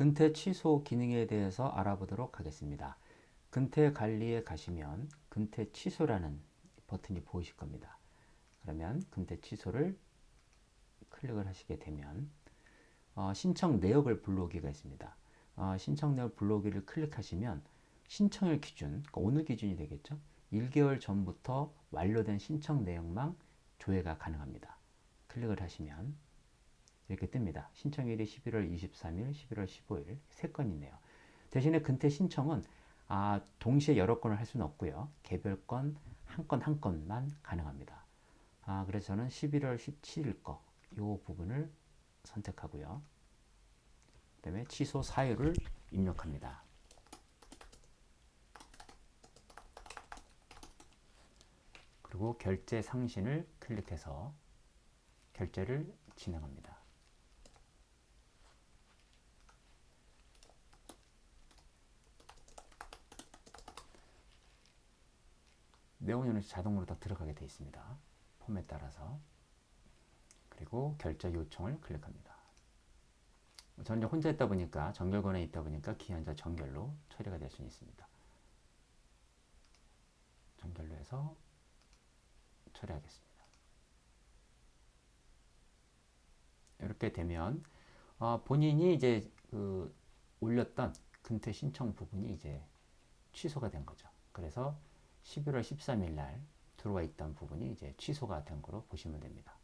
근태 취소 기능에 대해서 알아보도록 하겠습니다. 근태 관리에 가시면 근태 취소라는 버튼이 보이실 겁니다. 그러면 근태 취소를 클릭을 하시게 되면 어, 신청 내역을 불러오기가 있습니다. 어, 신청 내역 불러오기를 클릭하시면 신청일 기준, 그러니까 어느 기준이 되겠죠? 1개월 전부터 완료된 신청 내역만 조회가 가능합니다. 클릭을 하시면 이렇게 뜹니다. 신청일이 11월 23일, 11월 15일 세 건이네요. 대신에 근태 신청은 아, 동시에 여러 건을 할 수는 없고요. 개별 건 한 건 한 건만 가능합니다. 아, 그래서 저는 11월 17일 거, 요 부분을 선택하고요. 그 다음에 취소 사유를 입력합니다. 그리고 결제 상신을 클릭해서 결제를 진행합니다. 내용료는 자동으로 다 들어가게 되어 있습니다. 폼에 따라서. 그리고 결제 요청을 클릭합니다. 저는 혼자 있다 보니까 정결권에 있다 보니까 기한자 정결로 처리가 될 수 있습니다. 정결로 해서 처리하겠습니다. 이렇게 되면 어, 본인이 이제 그 올렸던 근태 신청 부분이 이제 취소가 된 거죠. 그래서 11월 13일 날 들어와 있던 부분이 이제 취소가 된 거로 보시면 됩니다.